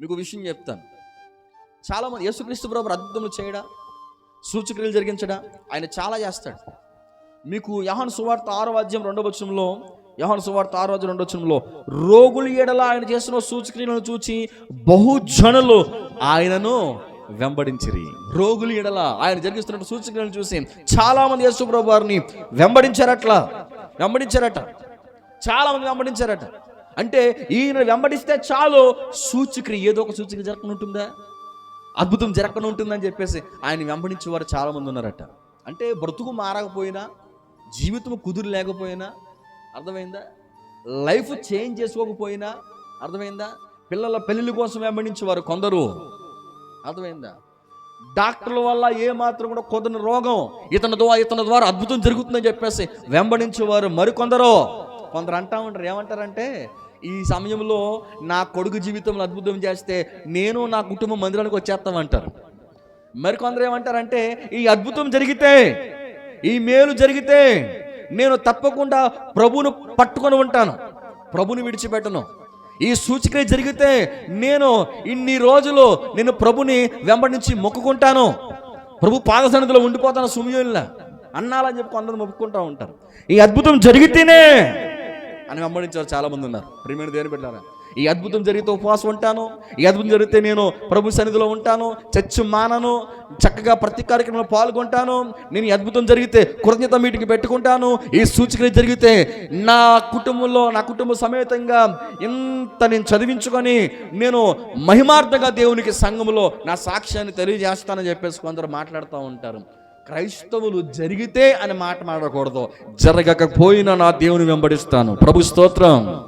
మీకు విషయం చెప్తాను. చాలామంది యేసుక్రీస్తు ప్రభు అద్భుతములు చేయడా? సూచక్రియలు జరిగించడా? ఆయన చాలా చేస్తాడు. మీకు యహాను సువార్త ఆరో అధ్యాయం రెండో వచనంలో సువార్త ఆరో అధ్యాయం రెండో వచనంలో రోగుల ఆయన చేసిన సూచక్రియలను చూచి బహుజనులు ఆయనను వెంబడించిరి. రోగులు ఎడల ఆయన జరిగిస్తున్న సూచక్రియలను చూసి చాలామంది యేసుప్రభు యేసు ప్రభు వారిని వెంబడించారట్లా? వెంబడించారట. చాలామంది వెంబడించారట. అంటే ఈయన వెంబడిస్తే చాలు సూచక్రియ ఏదో ఒక సూచిక జరగనుంటుందా అద్భుతం జరగనుంటుందని చెప్పేసి ఆయన వెంబడించే వారు ఉన్నారట. అంటే బ్రతుకు మారకపోయినా జీవితం కుదురు లేకపోయినా అర్థమైందా? లైఫ్ చేంజ్ చేసుకోకపోయినా అర్థమైందా? పిల్లల పెళ్ళిళ్ళ కోసం వెంబడించేవారు కొందరు. అర్థమైందా? డాక్టర్ల వల్ల ఏమాత్రం కూడా కొద్దిన రోగం. ఇతని ద్వారా ఇతని ద్వారా అద్భుతం జరుగుతుందని చెప్పేసి వెంబడించేవారు మరికొందరు. కొందరు అంటా ఉంటారు ఏమంటారంటే ఈ సమయంలో నా కొడుకు జీవితంలో అద్భుతం చేస్తే నేను నా కుటుంబం మందిరానికి వచ్చేస్తామంటారు మరికొందరు ఏమంటారంటే ఈ అద్భుతం జరిగితే ఈ మేలు జరిగితే నేను తప్పకుండా ప్రభును పట్టుకొని ఉంటాను ప్రభుని విడిచిపెట్టను. ఈ సూచిక జరిగితే నేను ఇన్ని రోజులు నేను ప్రభుని వెంబడించి మొక్కుకుంటాను. ప్రభు పాదసన్నిధిలో ఉండిపోతాను సుమయంలా అన్నాలని చెప్పి కొందరు మొక్కుకుంటా ఉంటారు. ఈ అద్భుతం జరిగితేనే అని వెంబడించారు చాలా మంది ఉన్నారు. ప్రేమైన దేని పెట్టారా ఈ అద్భుతం జరిగితే ఉపవాసం ఉంటాను ఈ అద్భుతం జరిగితే నేను ప్రభు సన్నిధిలో ఉంటాను చర్చు మానను చక్కగా ప్రతి కార్యక్రమంలో పాల్గొంటాను నేను ఈ అద్భుతం జరిగితే కృతజ్ఞత మీటింగ్ పెట్టుకుంటాను ఈ సూచిక జరిగితే నా కుటుంబంలో నా కుటుంబ సమేతంగా ఇంత నేను చదివించుకొని నేను మహిమార్థంగా దేవునికి సంఘములో నా సాక్ష్యాన్ని తెలియజేస్తానని చెప్పేసి కొందరు మాట్లాడుతూ ఉంటారు. క్రైస్తవులు జరిగితే అని మాట మాడకూడదు జరగకపోయినా నా దేవుని వెంబడిస్తాను. ప్రభు స్తోత్రం.